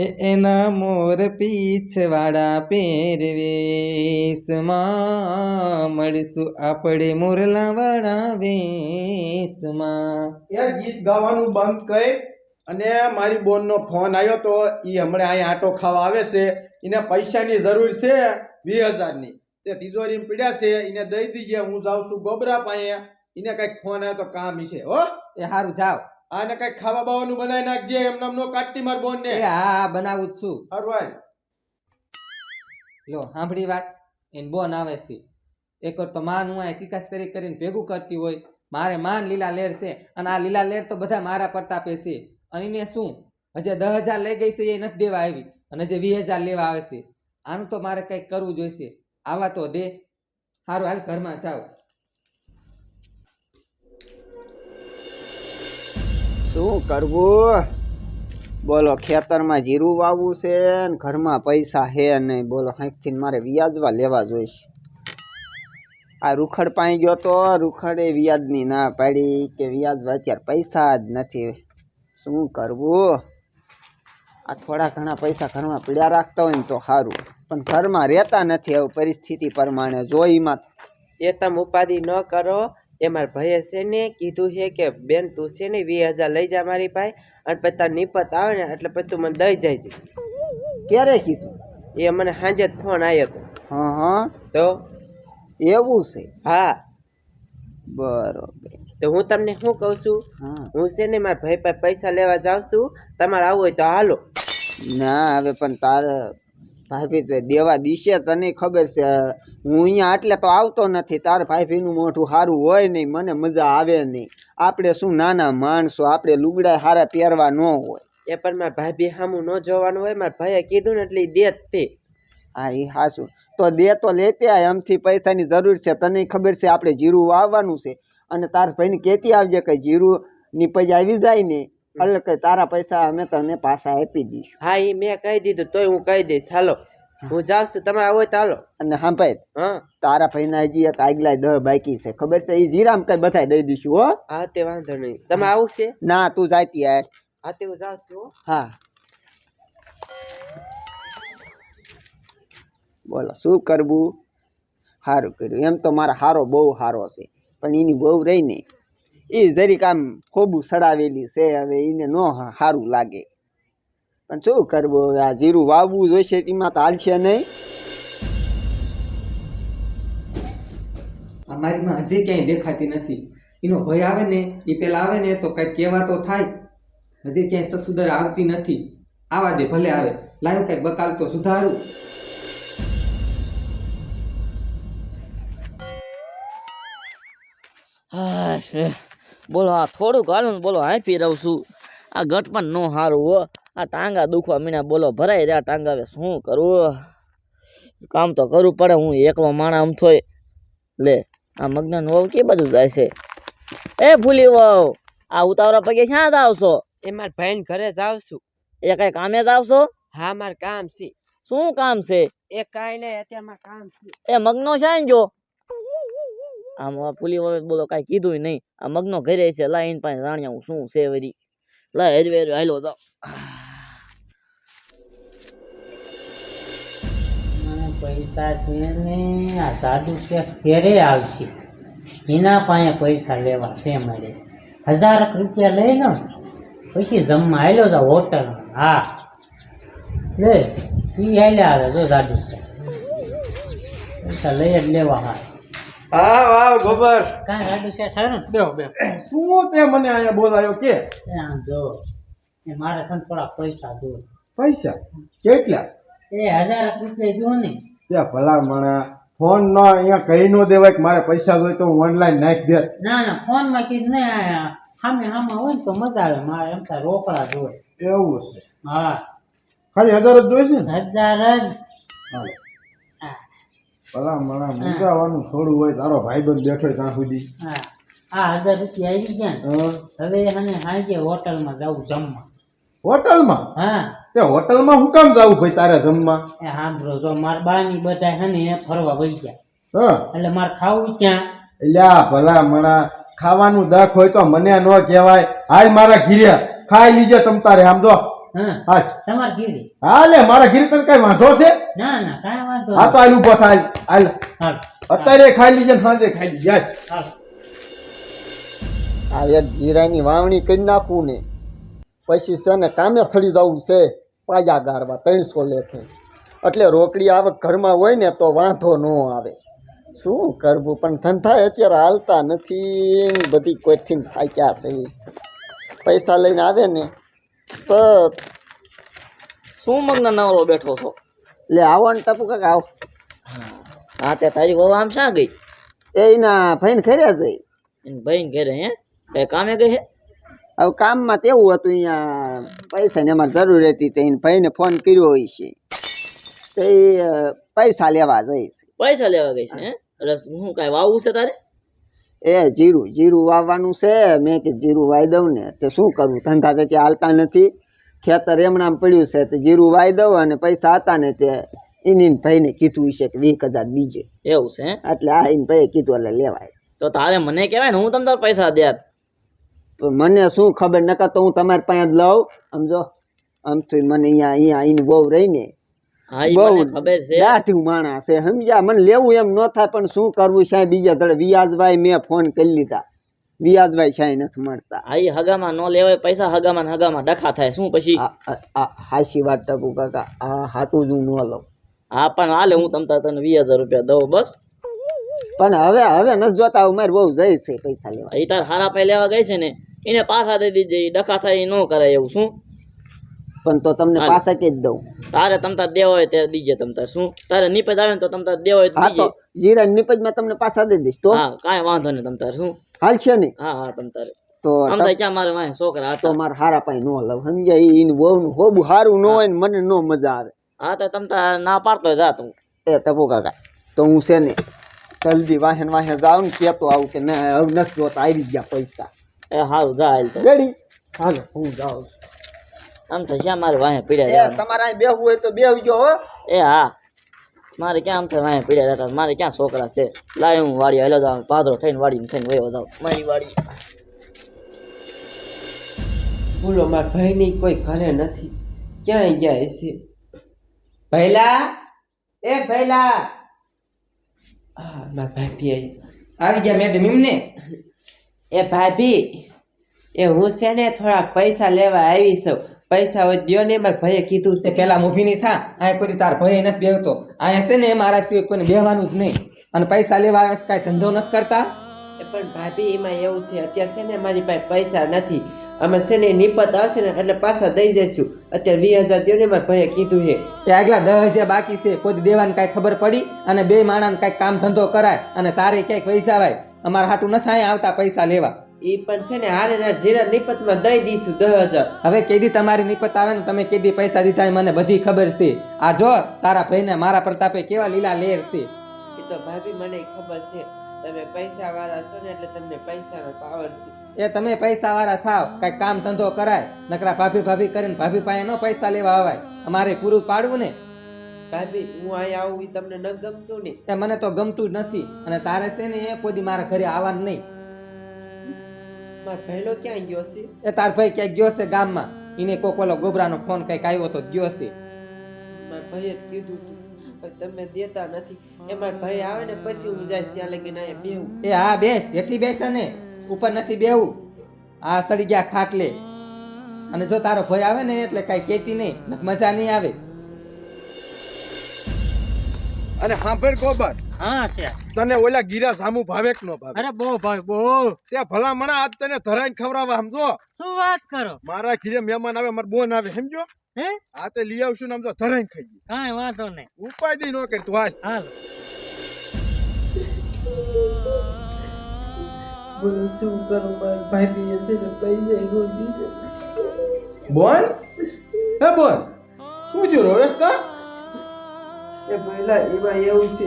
હે એના મોર પીછવાડા પહેરવેશમાં મળશું આપણે મોરલાવાળા વેશમાં. એ ગીત ગાવાનું બંધ કરી અને મારી બોનનો ફોન આવ્યો તો એ હમણાં અહીંયા આટો ખાવા આવે છે. એને પૈસાની જરૂર છે વીસ હજારની. તે તિજોરી પીડ્યા છે એને દઈ દીજે હું જાઉં છું ગોબરા પાસે. એને કંઈક ફોન આવ્યો તો કામ છે હો. એ સારું જાઓ. આને કઈ ખાવા બાવાનું બનાવી નાખજે એમને નામનો કાટી માર બોન ને હા બનાવું જ છું. હરવાય લો સાંભળી વાત. એને બોન આવે છે. એક વાર તો માન હું ચિકાસ કરી કરીને ભેગું કરતી હોય. મારે માન લીલા લેર છે અને આ લીલા લેર તો બધા મારા પ્રતાપે છે. અને એને શું? હજે દસ હજાર લઈ ગઈ છે એ નથી દેવા આવી. અને હજે વીસ હજાર લેવા આવે છે. આનું તો મારે કંઈક કરવું જોઈશે. આવા તો દે. સારું હાલ ઘરમાં જાઓ. શું કરવું? બોલો, ખેતરમાં જીરું વાવવું છે ને ઘરમાં પૈસા હે નહીં બોલો હાંકથી મારે વ્યાજવા લેવા જોઈશે. આ રૂખડ પાઈ ગયો તો, રૂખડે વ્યાજની ના પાડી કે વ્યાજવા અત્યારે પૈસા જ નથી. શું કરવું? આ થોડા ઘણા પૈસા ઘરમાં પીડ્યા રાખતા હોય ને તો સારું. પણ ઘરમાં રહેતા નથી હવે પરિસ્થિતિ પ્રમાણે જોઈમાં એ તમે ઉપાધિ ન કરો એ મારા ભાઈએ છે ને કીધું છે કે બેન તું છે ને વીસ હજાર લઈ જા મારી પાસે અને પછી તાર નિપત આવે ને એટલે પછી તું મને દઈ જાય ક્યારે કીધું? એ મને સાંજે જ ફોન આવ્યો હતો. હા હા. તો? એવું છે? હા. બરોબર. તો હું તમને શું કહું છું? હા. છે ને મારા ભાઈ પાસે પૈસા લેવા જાઉં છું? તમારે આવવું હોય તો હાલો. ના હવે પણ તારે ભાભી તો દેવા દિશે તને ખબર છે હું અહીંયા આટલે તો આવતો નથી તાર ભાભીનું મોઢું સારું હોય નહીં મને મજા આવે નહીં. આપણે શું નાના માણસો આપણે લુગડા સારા પહેરવા ન હોય. એ પણ મારા ભાભી સામું ન જોવાનું હોય મારા ભાઈએ કીધું ને એટલે દે તે. હા એ હાસું તો દે તો લેતે આય આમથી પૈસાની જરૂર છે તને ખબર છે આપણે જીરું વાવવાનું છે. અને તાર ભાઈને કહેતી આવજે કે જીરુંની પૈસા આવી જાય ને એટલે કે તારા પૈસા અમે તને પાછા આપી દઈશું. હા એ મેં કહી દીધું તોય હું કહી દઈશ હાલો. હું. જાઉં છું તમે આવો તો હાલો. અને હા ભાઈ હા. તારા ભાઈના હજી એક આગલા દહ બાકી છે. ખબર છે? એ જીરામ કઈ બધાય દઈ દઈશું હો. હા તે વાંધો નહીં. તમે આવશે ના તું જાતી યાર હા તે હું જાઉં છું હો. હા. બોલો શું કરવું? સારું કર્યું. એમ તો મારા હારો બહુ સારો છે. પણ એની બહુ રહી ને એ જરીક આમ ખોબું સડાવેલી છે હવે એને ન સારું લાગે. પણ શું કરવું હવે આ જીરું વાવવું જોઈશે એમાં તો હાલશે નહીં. અમારીમાં હજી ક્યાંય દેખાતી નથી. એનો ભય આવે ને એ પેલા આવે ને તો કંઈક કહેવા તો થાય. હજી ક્યાંય સસુદર આવતી નથી. આવા દે ભલે આવે. લાવ્યો કંઈક બકાલ તો સુધારું. હા છે બોલો આ થોડુંક હાલો ને બોલો હાંપી રહું છું. આ ઘટ પણ નો સારું હો. આ ટાંગા દુખવા મીના બોલો ભરાઈ રહ્યા ટાંગા હવે શું કરવું કામ તો કરવું પડે હું એકલો માણા આમ થોય. લે આ મગ્ન વહુ કે બધું જાય છે? એ ભૂલી વહુ આ ઉતાવળા પગે ક્યાં જ આવશો એ મારા ભાઈને ઘરે જ છું એ કઈ કામે જ આવશો હા મારે કામ છે. શું કામ છે? એ કાંઈ નહીં અત્યારે મારે કામ છે. એ મગ્નો છે જો. આમ પુલી વખત બોલો કાંઈ કીધું નહીં. આ મગનો ઘરે છે લાઈન પાસે રાણ્યા હું શું છે વરી લા હેરવે હેરવે હાલો તો પૈસા છે ને, આ સાધુ છે ઘેરે આવશે. એના પાસે પૈસા લેવા છે મારે. હજારક રૂપિયા લઈ લો, પછી જમવા આવેલો તો હોટલ હા. લે એ હાલ્યા આવે જો સાધુ છે પૈસા લઈ જ લેવા હા. હા વાવ ગોબર. કાંઈ ગાડું છે થાય ને બે. બેહો શું તે મને અહીંયા બોલાયો કે? ત્યાં આમ જો એ મારે છે થોડા પૈસા દો. પૈસા? કેટલા? એ હજાર રૂપિયા દો ને. ત્યાં ભલા મણા ફોન નો અહીંયા કહી નો દેવાય કે મારે પૈસા જોઈએ તો હું ઓનલાઈન નાખી દે. ના ના ફોનમાં કીધું ને સામે સામે હોય ને તો મજા આવે મારે એમ થાય રોકડા જોઈએ. એવું છે. હા. ખાલી હજાર જ જોઈશે ને? હજાર જ. હાલો. ભલા મણા મૂંઝાવાનું થોડું હોય તારો ભાઈબંધ બેઠો ત્યાં સુધી. હા. આ હજાર રૂપિયા આવી ગયા ને હવે અને સાંજે હોટલમાં જવું જમવા. હોટલમાં? હા. તે હોટલમાં હું કામ જાવું ભાઈ તારે જમવા? એ સાંભળો જો મારા બાની બધા છે ને એ ફરવા વહી ગયા. હા. એટલે મારે ખાવું ક્યાં એટલે ભલા મણા ખાવાનું દખ હોય તો મને ન કહેવાય. હાલ મારા ઘીરે ખાઈ લીજે તમ તારે આમ જો. હા. તમાર કીધી હા લે મારા ઘીરે તને કઈ વાંધો છે? ના ના કાંઈ વાંધો હા તો હાલ ઊભો થાય હાલ હાલ. અત્યારે ખાઈ લીજે ને સાંજે ખાઈ લીજે હાલ. હાલ. આ એક જીરાની વાવણી કરી નાખવું ને. પછી છે ને કામે સડી જવું છે પાયા ગારવા ત્રણસો લેખે. એટલે રોકડી આવક ઘરમાં હોય ને તો વાંધો ન આવે. શું કરવું? પણ ધંધા અત્યારે હાલતા નથી બધી કોઈથી થાય ક્યાં છે. પૈસા લઈને આવે ને તો શું મગ્ન નવરો બેઠો છો? લે આવો ને ટપુ કાકા આવો. હા. તે તારી વહુ આમ શા ગઈ? એના ભાઈને ખર્યા જઈ એને ભાઈને ઘરે હે? કઈ કામે ગઈ હે? હવે કામમાં તેવું હતું અહીંયા પૈસા ને એમાં જરૂર હતી તો એને ભાઈને ફોન કર્યો હોય છે. તો એ પૈસા લેવા જઈશ પૈસા લેવા ગઈ છે હે? એટલે શું કાંઈ વાવું છે તારે? એ જીરું જીરું વાવવાનું છે મેં કે જીરું વાવી દઉં ને. તે શું કરું? ધંધા ત્યાં હાલતા નથી. ખેતર એમણામ પડ્યું છે તો જીરું વાવી દઉં અને પૈસા હતા ને તે એની ભાઈને કીધું છે કે વીસ હજાર બીજે. એવું છે એટલે આ એને ભાઈએ કીધું એટલે લેવાય. તો તારે મને કહેવાય ને હું તમને પૈસા દેત પણ મને શું ખબર? નકર તો હું તમારી પાસે જ લઉં. સમજો? આમથી મને અહીંયા અહીંયા એની બહુ રહીને હા ઈ ખબર છે. દાઢી માણસ છે સમજ્યા? મને લેવું એમ ન થાય પણ શું કરવું સાહેબ બીજા ધડે વિયાજભાઈ મેં ફોન કરી લીધા. વિયાજભાઈ સાહેબ નથી મળતા. હા એ હગામાં ન લેવાય પૈસા હગામાં ને હગામાં ડખા થાય. શું પછી? હાચી વાત ટપુ કાકા. આ હાટું જ હું ન લઉં. હા પણ હાલે હું તમ તને વીસ હજાર રૂપિયા દઉં બસ. પણ હવે હવે નથી જોતા મારે બહુ જઈ છે પૈસા લેવા. એ તાર હારા પૈ લેવા ગઈ છે ને એને પાછા દઈ દીજે ડખા થાય એ ન કરાય એવું શું? પણ તો તમને પાસે કે જ દઉં. તારે તમતા દેવો હોય ત્યારે દીજે તમ તાર. શું? તારે નીપજ આવે ને તો તમતા દેવો હોય હા તો જીરા નિપજમાં તમને પાછા દઈ દઈશ તો? હા કાંઈ વાંધો નહીં તમ તાર શું? હાલ છે નહીં? હા હા તમ તારે. તો આમ ક્યાં મારે વાંહે છોકરા તો મારે હારા પાઈ ન લઉં સમજાય? ઈન વહુનું હોબું સારું ન હોય ને મને ન મજા આવે. હા તો તમતા ના પાડતો જા તું. એ ટપુ કાકા તો હું છે ને જલ્દી વાહન વાહન જાઉં ને કેતો આવું કે ના હવે નથી જોતા આવી ગયા પૈસા. એ હારું જા હાલ તો. રેડી હાલો હું જાઉં છું. આમ તો જ્યાં મારે વાહે પીડ્યા જવાનું તમારે અહીં બેહવું હોય તો બેહજો હો. એ હા. મારે ક્યાં આમ થાય વાહે પીડ્યા જતા મારે ક્યાં છોકરા છે? લાય હું વાડી હેલો જાઉં પાદરો થઈને વાડીમાં થઈને વયો જાઉં મારી વાડી. બોલો મારા ભાઈની કોઈ ઘરે નથી. ક્યાંય ગયા હશે? ભૈલા? એ ભૈલા! હા મારા ભાભી આવી આવી ગયા મેડમ એમને? એ ભાભી એ હું છે ને થોડાક પૈસા લેવા આવી છું. પૈસા હોય દ્યો ને મારા ભાઈએ કીધું તે છે પેલા મૂવી નહીં થા અહીંયા કોઈ તાર ભય નથી બેહતો. અહીંયા છે ને મારા સિવાય કોઈને બેહવાનું જ નહીં. અને પૈસા લેવા આવે કાંઈ ધંધો નથી કરતા. પણ ભાભી એમાં એવું છે અત્યારે છે ને મારી પાસે પૈસા નથી. અમે છે ને નિપત હશે ને એટલે પાછા દઈ જઈશું. અત્યારે વીસ હજાર દો ને મારા ભાઈએ કીધું છે. કે આગલા દસ હજાર બાકી છે કોઈ દેવાની કાંઈ ખબર પડી અને બે માણસને કાંઈક કામ ધંધો કરાય અને તારે ક્યાંક પૈસા આવે અમારા હાટું નથી આવતા પૈસા લેવા. એ પણ છે ને હારે ના જીરા નિપતમાં દઈ દઈશું દસ હજાર. હવે કેદી તમારી નિપત આવે ને તમે કેદી પૈસા દીધા એ મને બધી ખબર છે. આ જો તારા ભાઈને મારા પ્રતાપે કેવા લીલા લેર છે. એ તો ભાભી મને ખબર છે. તમે પૈસા વાળા છો ને એટલે તમને પૈસાનો પાવર છે. એ તમે પૈસા વાળા થાવ કઈ કામ ધંધો કરાય. નકરા ભાભી ભાભી કરીને ભાભી પાસે નો પૈસા લેવા આવાય અમારે પૂરું પાડવું ને. ભાભી હું અહીંયા આવું તમને ન ગમતું ને. મને તો ગમતું જ નથી. અને તારે છે ને એ કોઈ દી મારા ઘરે આવવાનું નહીં. મારો પહેલો ક્યાં ગયો છે? એ તાર ભાઈ ક્યાંક ગયો છે ગામમાં. એને કોક ઓલો ગોબરાનો ફોન કંઈક આવ્યો તો ગયો છે. માર ભાઈએ જ કીધું તું પણ તમે દેતા નથી. એ માર ભાઈ આવે ને પછી હું જાય ત્યાં લગીને અહીંયા બેહું. એ હા બેસ એટલી બેસ ને ઉપર નથી બેવું આ સડી ગયા ખાટલે. અને જો તારો ભાઈ આવે ને એટલે કાંઈ કહેતી નહીં મજા નહીં આવે. અને સાંભળ ગોબર. હા છે. તને ઓલા ગીરા સામુ ભાવે કે નો ભાવે? અરે બહુ ભાઈ બહુ. તે ભલામણા આજ તને ધરાઈને ખવડાવવા સમજો. શું વાત કરો? મારા ઘીરે મહેમાન આવે મારા બોન આવે સમજો? હે? આ તે લઈ આવશું ને આમ તો ધરાઈને ખાઈ ગઈ કાંઈ વાંધો નહીં. ઉપાય દી નો કરી તું હાલ. હાલ. બોલો શું કરું મારા ભાભી છે ને પૈસા છે બોન? હે બોન? શું જો રોવેશ કા? એ પહેલા એવા એવું છે.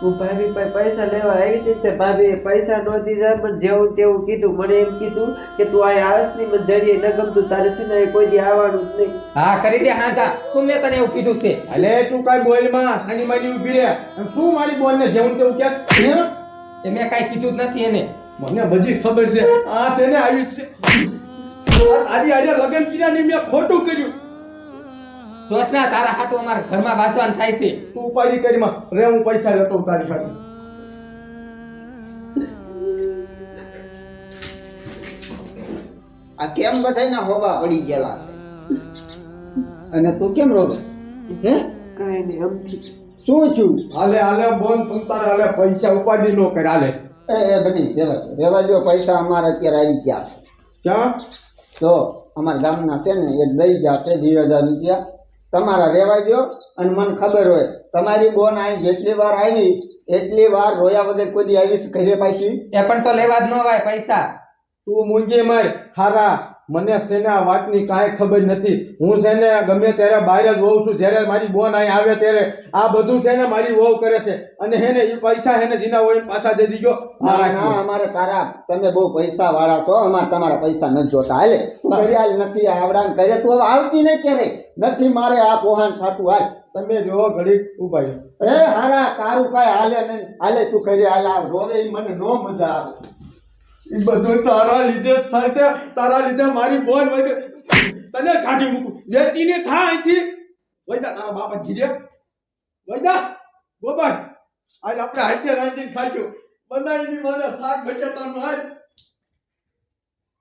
હું ભાભી પાસે પૈસા લેવા આવી હતી તે ભાભીએ પૈસા ન દીધા પણ જેવું તેવું કીધું. મને એમ કીધું કે તું આ આવશ નહીં મને જરીએ ન ગમતું તારે છે ને કોઈ દી આવવાનું જ નહીં. હા કરી દે હા તા શું મેં તને એવું કીધું છે? અલે તું કાઈ બોલમાં સાની માની ઊભી રે અને શું મારી બોલ ને જેવું તેવું કે? હે? એ મેં કાંઈ કીધું જ નથી એને. મને બધી ખબર છે. આ છે ને આવી છે. આજે તારી આજે લગન કર્યા ની મેં ખોટું કર્યું. જોશના તારા હાટું અમારા ઘરમાં બાંધવાનું થાય છે. તું ઉપાધિ કરી માં. રે હું પૈસા લેતો તારી ખાતે આ કેમ બધાયના હોબા પડી ગયેલા છે? અને તું કેમ રોવે? હે? કાઈ નહીં આમથી શું છું હાલે હાલે બોલ તું તારે હાલે પૈસા ઉપાધિ નો કર હાલે. એ એ બની રેવા રેવા જો પૈસા અમારા અત્યારે આવી ગયા છે. ક્યાં? તો અમારા ગામના છે ને એ લઈ ગયા છે વીસ હજાર રૂપિયા. તમારા રહેવા દો અને મને ખબર હોય. તમારી બોન અહીં જેટલી વાર આવી એટલી વાર રોયા વગર કોઈ દી આવીશ ઘરે પાછી. એ પણ તો લેવા જ ન હોય પૈસા. તું મૂંગી મય હારા. મને છે ને આ વાતની કાંઈ ખબર નથી. હું છે ને ગમે ત્યારે બહાર જ હોઉં છું. જ્યારે મારી બોન અહીં આવે ત્યારે આ બધું છે ને મારી વહુ કરે છે? અને હે ને એ પૈસા હે ને જીના હોય પાછા દે દીજો. અમારે તારા તમે બહુ પૈસા વાળા છો. અમારે તમારા પૈસા નથી જોતા. હાલે હાલ નથી આવડાને કરે તું હવે આવતી નહીં ક્યારે? નથી મારે આ પોહાણ થતું હાલ. તમે જો ઘડી ઊભા એ હારા તારું કાંઈ હાલે નહીં. હાલે તું કરી હાલ આવ. રોવે મને નો મજા આવે. બધું તારા લીધે થાય છે. તારા લીધે મારી બોન વગર તને કાઢી મૂકું. લેતી ને થા અહીંથી. વૈદા, તારા બાપા ઘીરે. વૈદા, ગોબર. આજ આપણે હાથે રાંધીને ખાશું બનાવીની મને શાક, બટેટાનું આજ